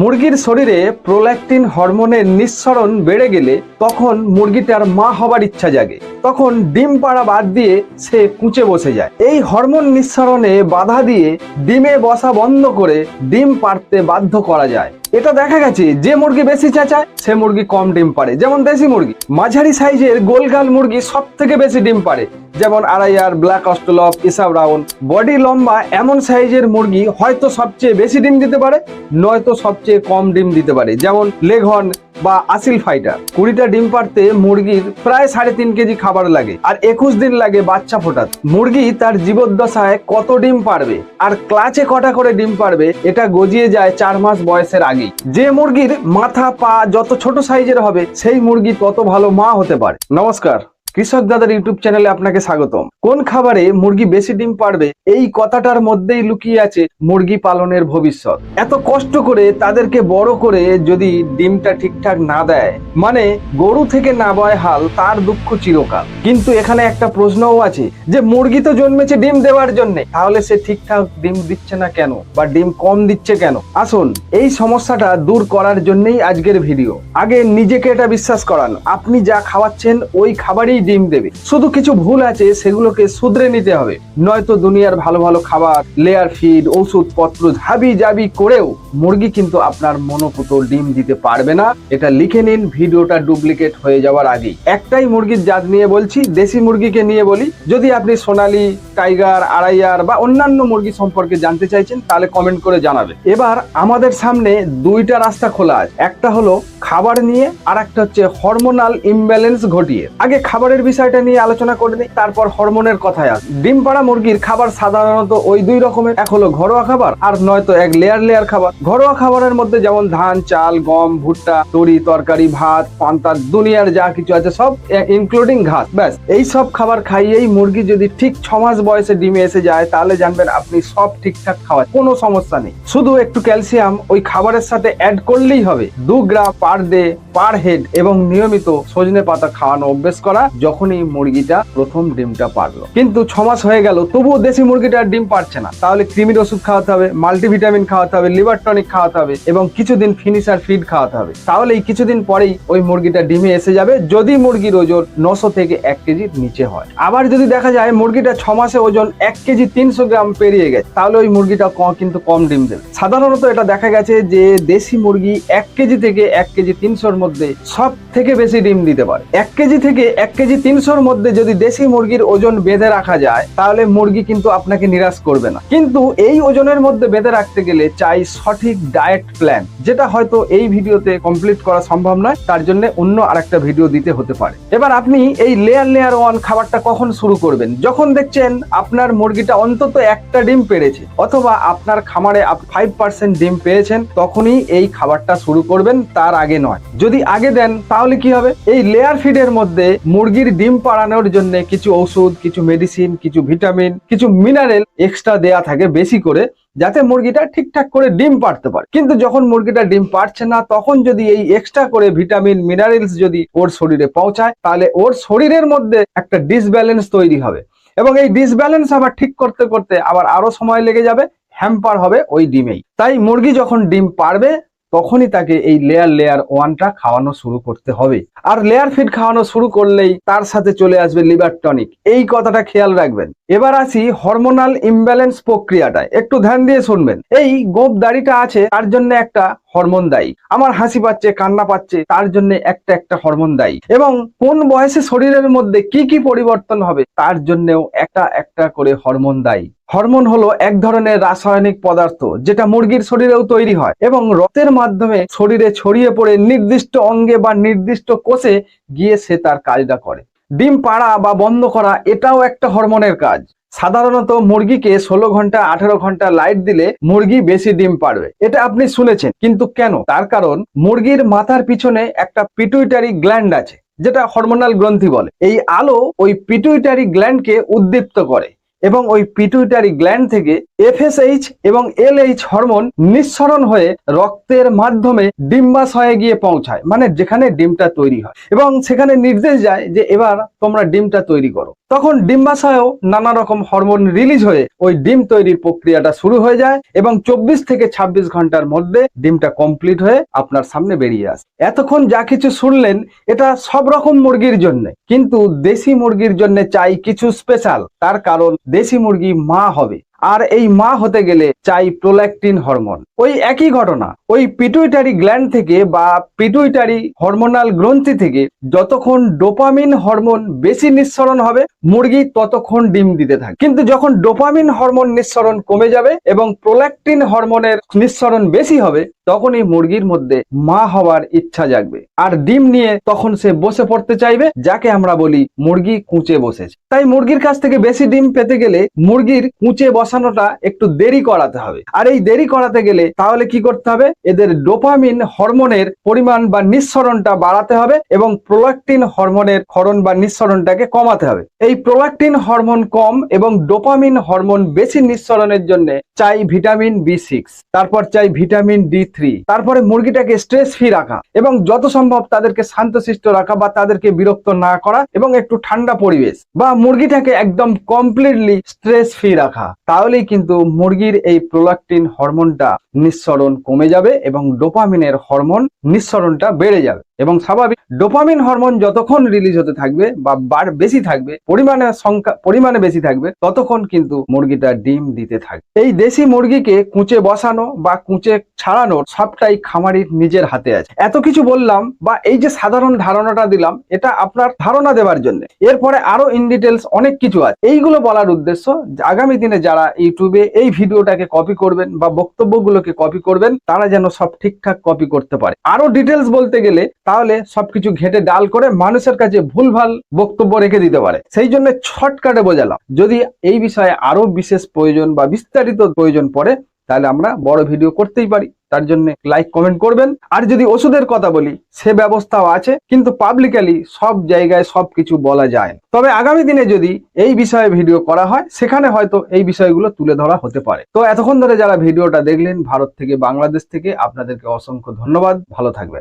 মুরগির শরীরে প্রোল্যাকটিন হরমোনের নিঃসরণ বেড়ে গেলে তখন মুরগিটার মা হবার ইচ্ছা জাগে। তখন ডিম পাড়া বাদ দিয়ে সে কুঁচে বসে যায়। এই হরমোন নিঃসরণে বাধা দিয়ে ডিমে বসা বন্ধ করে ডিম পারতে বাধ্য করা যায়। এটা দেখা গেছে, যে মুরগি বেশি চেঁচায়, সে মুরগি কম ডিম পারে যেমন দেশি মুরগি, মাঝারি সাইজের গোলগাল মুরগি সব থেকে বেশি ডিম পারে যেমন আড়াইয়ার, ব্ল্যাক অস্টলপ ইসাব রাউন্ড বডি লম্বা, এমন সাইজের মুরগি হয়তো সবচেয়ে বেশি ডিম দিতে পারে, নয়তো সবচেয়ে কম ডিম দিতে পারে। যেমন লেঘন বা আসিল ফাইটার। কুড়িটা ডিম পারতে মুরগির প্রায় সাড়ে তিন কেজি খাবার লাগে আর একুশ দিন লাগে বাচ্চা ফোটাতে। মুরগি তার জীবদ্দশায় কত ডিম পারবে আর ক্লাচে কটা করে ডিম পারবে এটা গজিয়ে যায় চার মাস বয়সের আগেই। যে মুরগির মাথা, পা যত ছোট সাইজের হবে, সেই মুরগি তত ভালো মা হতে পারে। নমস্কার। কৃষক দাদার ইউটিউব চ্যানেলে আপনাকে স্বাগতম। কোন খাবারে মুরগি বেশি ডিম পারবে? এই কথাটার মধ্যেই লুকিয়ে আছে মুরগি পালনের ভবিষ্যৎ। এত কষ্ট করে তাদেরকে বড় করে যদি ডিমটা ঠিকঠাক না দেয় মানে গরু থেকে না বয় হাল, তার দুঃখ চিরকাল। কিন্তু এখানে একটা প্রশ্নও আছে যে, মুরগি তো জন্মেছে ডিম দেওয়ার জন্য, তাহলে সে ঠিকঠাক ডিম দিচ্ছে না কেন? বা ডিম কম দিচ্ছে কেন? আসুন, এই সমস্যাটা দূর করার জন্যই আজকের ভিডিও। আগে নিজেকে এটা বিশ্বাস করান। আপনি যা খাওয়াচ্ছেন, ওই খাবারই ডিম দেবে। শুধু কিছু ভুল আছে, সেগুলোকে শুধরে নিতে হবে। নয়তো দুনিয়ার ভালো ভালো খাবার লেয়ার ফিড ওষুধপত্র ঝাবি জাবি করেও মুরগি কিন্তু আপনার মনোপুত ডিম দিতে পারবে না। এটা লিখে নিন, ভিডিওটা ডুপ্লিকেট হয়ে যাওয়ার আগেই। একটাই মুরগির জাত নিয়ে বলছি, দেশি মুরগিকে নিয়ে বলি। যদি আপনি সোনালি, টাইগার, আড়াইয়ার বা অন্যান্য মুরগি সম্পর্কে জানতে চাইছেন, তাহলে কমেন্ট করে জানাবে এবার আমাদের সামনে দুইটা রাস্তা খোলা আছে। একটা হলো খাবার নিয়ে আর একটা হচ্ছে হরমোনাল ইমব্যালেন্স ঘটিয়ে। আগে খাবারের বিষয়টা নিয়ে আলোচনা করে নিই, তারপর হরমোনের কথায় আস। ডিম পাড়া মুরগির খাবার সাধারণত ওই দুই রকমের, এক হলো ঘরোয়া খাবার আর নয়তো এক লেয়ার লেয়ার খাবার। ঘরোয়া খাবারের মধ্যে যেমন ধান, চাল, গম, ভুট্টা, তরি, তরকারি, ভাত, পান্তা, দুনিয়ার যা কিছু আছে সব ইনক্লুডিং ঘাস, ব্যাস। এই সব খাবার খাইয়েই মুরগি যদি ঠিক ছ মাস বয়সে ডিমে এসে যায়, তাহলে জানবেন আপনি সব ঠিকঠাক খাওয়া কোনো সমস্যা নেই। শুধু একটু ক্যালসিয়াম ওই খাবারের সাথে অ্যাড করলেই হবে। দু গ্রাম পার ডে পার হেড এবং নিয়মিত সজনে পাতা খাওয়ানো অভ্যেস করা যখনই মুরগিটা প্রথম ডিমটা পারল। কিন্তু ছ মাস হয়ে গেল, তবুও দেশি মুরগিটা ডিম পারছে না। তাহলে কৃমির ওষুধ খাওয়াতে হবে মাল্টিভিটামিন খাওয়াতে হবে লিভার টনিক খাওয়াতে হবে, এবং কিছুদিন ফিনিশার ফিড খাওয়াতে হবে। তাহলে এই কিছুদিন পরেই ওই মুরগিটা ডিমে এসে যাবে, যদি মুরগির ওজন নশো থেকে এক কেজির নিচে হয়। আবার যদি দেখা যায় মুরগিটা ছ মাসে ওজন এক কেজি তিনশো গ্রাম পেরিয়ে গেছে, তাহলে ওই মুরগিটা কিন্তু কম ডিম দেবে। সাধারণত এটা দেখা গেছে যে দেশি মুরগি এক কেজি থেকে এক কেজি তিনশোর মধ্যে সব থেকে বেশি ডিম দিতে পারে। এক কেজি থেকে এক কেজি তিনশোর মধ্যে যদি দেশি মুরগির ওজন বেঁধে রাখা যায়, তাহলে মুরগি কিন্তু আপনাকে নিরাশ করবে না। কিন্তু এই ওজনের মধ্যে বেঁধে রাখতে গেলে চাই সঠিক ডায়েট প্ল্যান, যেটা হয়তো এই ভিডিওতে কমপ্লিট করা সম্ভব নয়, তার জন্য অন্য আরেকটা ভিডিও দিতে হতে পারে। এবার আপনি এই লেয়ার লেয়ার ওয়ান খাবারটা কখন শুরু করবেন? যখন দেখছেন আপনার মুরগিটা অন্তত একটা ডিম পেরেছে অথবা আপনার খামারে ফাইভ পার্সেন্ট ডিম পেয়েছেন, তখনই এই খাবারটা শুরু করবেন, তার আগে নয়। যদি আগে দেন, তাহলে কি হবে? এই লেয়ার ফিডের মধ্যে মুরগির ডিম পাড়ানোর জন্য কিছু ওষুধ কিছু মেডিসিন কিছু ভিটামিন কিছু মিনারেল এক্সট্রা দেয়া থাকে বেশি করে, যাতে মুরগিটা ঠিকঠাক করে ডিম পাড়তে পারে। কিন্তু যখন মুরগিটা ডিম পারছে না, তখন যদি এই এক্সট্রা করে ভিটামিন মিনারেলস যদি ওর শরীরে পৌঁছায়, তাহলে ওর শরীরের মধ্যে একটা ডিসব্যালেন্স তৈরি হবে। এবং এই ডিসব্যালেন্স আবার ঠিক করতে করতে আবার আরও সময় লেগে যাবে হ্যাম্পার হবে ওই ডিমেই। তাই মুরগি যখন ডিম পারবে তখনই তাকে এই লেয়ার লেয়ার ওয়ানটা খাওয়ানো শুরু করতে হবে। আর লেয়ার ফিড খাওয়ানো শুরু করলেই তার সাথে চলে আসবে লিভার টনিক এই কথাটা খেয়াল রাখবেন। এবার আসি হরমোনাল ইমব্যালেন্স প্রক্রিয়াটায়। একটু ধ্যান দিয়ে শুনবেন। এই গোপ দাড়িটা আছে, তার জন্য একটা হরমোন দায়ী। আমার হাসি পাচ্ছে, কান্না পাচ্ছে, তার জন্য একটা একটা হরমোন দায়ী। এবং কোন বয়সে শরীরের মধ্যে কি কি পরিবর্তন হবে, তার জন্যও একটা একটা করে হরমোন দায়ী। হরমোন হলো এক ধরনের রাসায়নিক পদার্থ, যেটা মুরগির শরীরেও তৈরি হয় এবং রক্তের মাধ্যমে শরীরে ছড়িয়ে পড়ে নির্দিষ্ট অঙ্গে বা নির্দিষ্ট কোষে গিয়ে সে তার কাজটা করে। ডিম পাড়া বা বন্ধ করা, এটাও একটা হরমোনের কাজ। সাধারণত মুরগিকে ষোলো ঘণ্টা, আঠারো ঘণ্টা লাইট দিলে মুরগি বেশি ডিম পারবে। এটা আপনি শুনেছেন, কিন্তু কেন? তার কারণ মুরগির মাথার পিছনে একটা পিটুইটারি গ্ল্যান্ড আছে, যেটা হরমোনাল গ্রন্থি বলে। এই আলো ওই পিটুইটারি গ্ল্যান্ডকে উদ্দীপ্ত করে। এবং ওই পিটুইটারি গ্ল্যান্ড থেকে এফএসএইচ এবং এলএইচ হরমোন নিঃসরণ হয়ে রক্তের মাধ্যমে ডিম্বাশয়ে গিয়ে পৌঁছায় মানে যেখানে ডিমটা তৈরি হয়। এবং সেখানে নির্দেশ যায় যে এবার তোমরা ডিমটা তৈরি করো। তখন ডিম্বাশয়েও নানা রকম হরমোন রিলিজ হয়ে ওই ডিম তৈরির প্রক্রিয়াটা শুরু হয়ে যায় এবং চব্বিশ থেকে ২৬ ঘণ্টার মধ্যে ডিমটা কমপ্লিট হয়ে আপনার সামনে বেরিয়ে আসে। এতক্ষণ যা কিছু শুনলেন, এটা সব রকম মুরগির জন্য। কিন্তু দেশি মুরগির জন্য চাই কিছু স্পেশাল তার কারণ দেশি মুরগি মা হবে। আর এই মা হতে গেলে চাই প্রোল্যাকটিন হরমোন ওই একই ঘটনা, ওই পিটুইটারি গ্ল্যান্ড থেকে বা পিটুইটারি হরমোনাল গ্রন্থি থেকে যতক্ষণ ডোপামিন হরমোন বেশি নিঃসরণ হবে, মুরগি ততক্ষণ ডিম দিতে থাকে। কিন্তু যখন ডোপামিন হরমোন নিঃসরণ কমে যাবে এবং প্রোল্যাকটিন হরমোনের নিঃসরণ বেশি হবে তখনই মুরগির মধ্যে মা হওয়ার ইচ্ছা জাগবে। আর ডিম নিয়ে তখন সে বসে পড়তে চাইবে, যাকে আমরা বলি মুরগি কুঁচে বসেছে। তাই মুরগির কাছ থেকে বেশি ডিম পেতে গেলে মুরগির কুঁচে বসানোটা একটু দেরি করাতে হবে। আর এই দেরি করাতে গেলে তাহলে কি করতে হবে? এদের ডোপামিন হরমোনের পরিমাণ বা নিঃসরণটা বাড়াতে হবে এবং প্রোলাকটিন হরমোনের ক্ষরণ বা নিঃসরণটাকে কমাতে হবে। এই প্রোলাকটিন হরমোন কম এবং ডোপামিন হরমোন বেশি নিঃসরণের জন্য চাই ভিটামিন বি সিক্স। তারপর চাই ভিটামিন ডি থ্রি তারপরে মুরগিটাকে স্ট্রেস ফ্রি রাখা এবং যত সম্ভব তাদেরকে শান্তশিষ্ট রাখা বা তাদেরকে বিরক্ত না করা এবং একটু ঠান্ডা পরিবেশ বা মুরগিটাকে একদম কমপ্লিটলি স্ট্রেস ফ্রি রাখা। তাহলেই কিন্তু মুরগির এই প্রোলাকটিন হরমোনটা নিঃসরণ কমে যাবে এবং ডোপামিনের হরমোন নিঃসরণটা বেড়ে যাবে। এবং স্বাভাবিক ডোপামিন হরমোন যতক্ষণ রিলিজ হতে থাকবে বা বার বেশি থাকবে, পরিমাণে সংখ্যা, পরিমাণে বেশি থাকবে, ততক্ষণ কিন্তু মুরগিটা ডিম দিতে থাকবে। এই দেশি মুরগিকে কুঁচে বসানো বা কুঁচে ছাড়ানোর সবটাই খামারির নিজের হাতে আছে। এত কিছু বললাম বা এই যে সাধারণ ধারণাটা দিলাম, এটা আপনার ধারণা দেওয়ার জন্য। এরপরে আরও ইন ডিটেলস অনেক কিছু আছে। এইগুলো বলার উদ্দেশ্য, আগামী দিনে যারা ইউটিউবে এই ভিডিওটাকে কপি করবেন বা বক্তব্যগুলোকে কপি করবেন, তারা যেন সব ঠিকঠাক কপি করতে পারে। আরও ডিটেলস বলতে গেলে, তাহলে সবকিছু ঘেটে ডাল করে মানুষের কাছে ভুলভাল বক্তব্য রেখে দিতে পারে। সেই জন্য ছটকাটে বোঝালাম। যদি এই বিষয়ে আরও বিশেষ প্রয়োজন বা বিস্তারিত প্রয়োজন পড়ে, তাহলে আমরা বড় ভিডিও করতেই পারি। তার জন্য লাইক কমেন্ট করবেন। আর যদি ওষুধের কথা বলি, সে ব্যবস্থাও আছে, কিন্তু পাবলিকালি সব জায়গায় সব কিছু বলা যায়। তবে আগামী দিনে যদি এই বিষয়ে ভিডিও করা হয়, সেখানে হয়তো এই বিষয়গুলো তুলে ধরা হতে পারে। তো এতক্ষণ ধরে যারা ভিডিওটা দেখলেন, ভারত থেকে, বাংলাদেশ থেকে, আপনাদেরকে অসংখ্য ধন্যবাদ। ভালো থাকবেন।